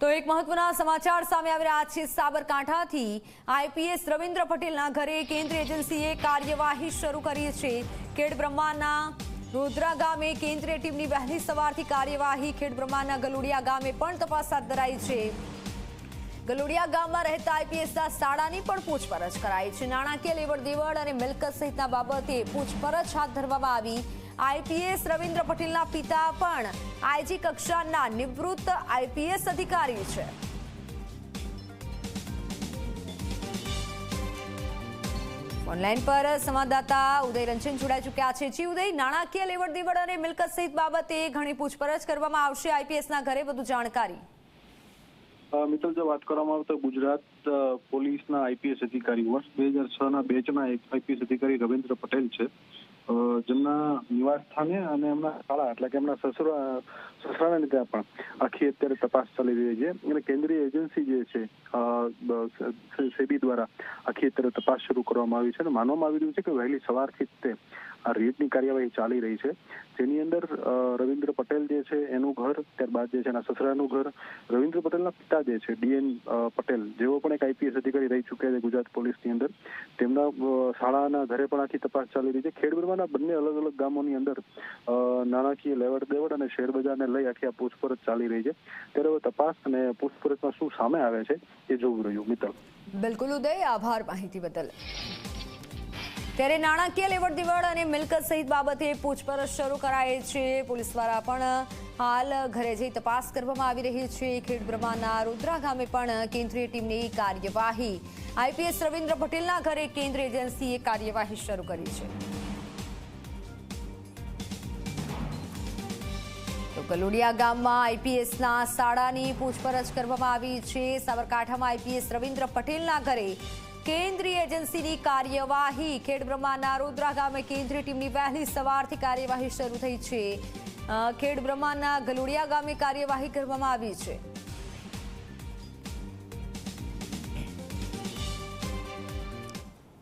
તો એક મહત્વના સમાચાર સામે આવી રહ્યા છે. સાબરકાંઠાથી આઈપીએસ રવિન્દ્ર પટેલના ઘરે કેન્દ્રીય એજન્સીએ કાર્યવાહી શરૂ કરી છે. ખેડ બ્રહ્માના રોદ્રા ગામે કેન્દ્રીય ટીમની વહેલી સવારથી કાર્યવાહી ખેડ બ્રહ્માના ગલુડિયા ગામે પણ તપાસ હાથ ધરાઈ છે. ગલુડિયા ગામમાં રહેતા આઈપીએસના શાળાની પણ પૂછપરછ કરાઈ છે. નાણાકીય લેવડ દેવડ અને મિલકત સહિતના બાબતે પૂછપરછ હાથ ધરવામાં આવી આઈપીએસ રવિન્દ્ર પટેલના પિતા પણ આઈજી કક્ષાના નિવૃત્ત આઈપીએસ અધિકારી છે. ઓનલાઈન પર સંવાદદાતા ઉદય રંજન જોડાઈ ચૂક્યા છે. જી ઉદય, નાણાકીય લેવડ દેવડ અને મિલકત સહિત બાબતે ઘણી પૂછપરછ કરવામાં આવશે આઈપીએસના ઘરે વધુ જાણકારી. મિત્રો જો વાત કરવામાં આવે તો ગુજરાત પોલીસના આઈપીએસ અધિકારી વર્ષ બે હજાર છ ના બેચના આઈપીએસ અધિકારી રવિન્દ્ર પટેલ છે. જેમના નિવાસ સ્થાને અને એમના શાળા, એટલે કે એમના સસરા, સસરાને લીધે પણ આખી અત્યારે તપાસ ચાલી રહી છે. અને કેન્દ્રીય એજન્સી જે છે સેબી દ્વારા આખી અત્યારે તપાસ શરૂ કરવામાં આવી છે અને માનવામાં આવી રહ્યું છે કે વહેલી સવારથી જ તે આ રેડની કાર્યવાહી ચાલી રહી છે. જેની અંદર રવિન્દ્ર પટેલ જે છે, એનું ઘર, ત્યારબાદ જે છે એના સસરાનું ઘર, રવિન્દ્ર પટેલના પિતા જે છે ડીએન પટેલ, જેઓ પણ એક આઈપીએસ અધિકારી રહી ચૂક્યા છે ગુજરાત પોલીસની અંદર, તેમના શાળાના ઘરે પણ આખી તપાસ ચાલી રહી છે. ખેડબ્રહ્માના બંને અલગ અલગ ગામોની અંદર નાણાકીય લેવડ દેવડ અને શેરબજારને લઈ આખી આ પૂછપરછ ચાલી રહી છે. ત્યારે હવે તપાસ અને પૂછપરછમાં શું સામે આવે છે એ જોવું રહ્યું, મિત્તલ. બિલકુલ ઉદય, આભાર માહિતી બદલ. ત્યારે નાણાકીય લેવડ દેવડ અને મિલકત સહિત બાબતે પૂછપરછ શરૂ કરાય છે. પોલીસ દ્વારા પણ, હાલ ઘરે જઈ તપાસ કરવામાં આવી રહી છે. ખેડબ્રહ્માના રુદ્રા ગામે પણ કેન્દ્રીય ટીમની કાર્યવાહી. આઈપીએસ રવિન્દ્ર પટેલના ઘરે કેન્દ્રીય એજન્સીએ કાર્યવાહી શરૂ કરી છે. તો ગામમાં આઈપીએસના શાળાની પૂછપરછ કરવામાં આવી છે. સાબરકાંઠામાં આઈપીએસ રવિન્દ્ર પટેલના ઘરે કેન્દ્રીય એજન્સીની કાર્યવાહી. ખેડબ્રહ્માના રુદ્રા ગામે કેન્દ્રીય ટીમની વહેલી સવારથી કાર્યવાહી શરૂ થઈ છે. ખેડબ્રહ્માના ગલુડિયા ગામે કાર્યવાહી કરવામાં આવી છે.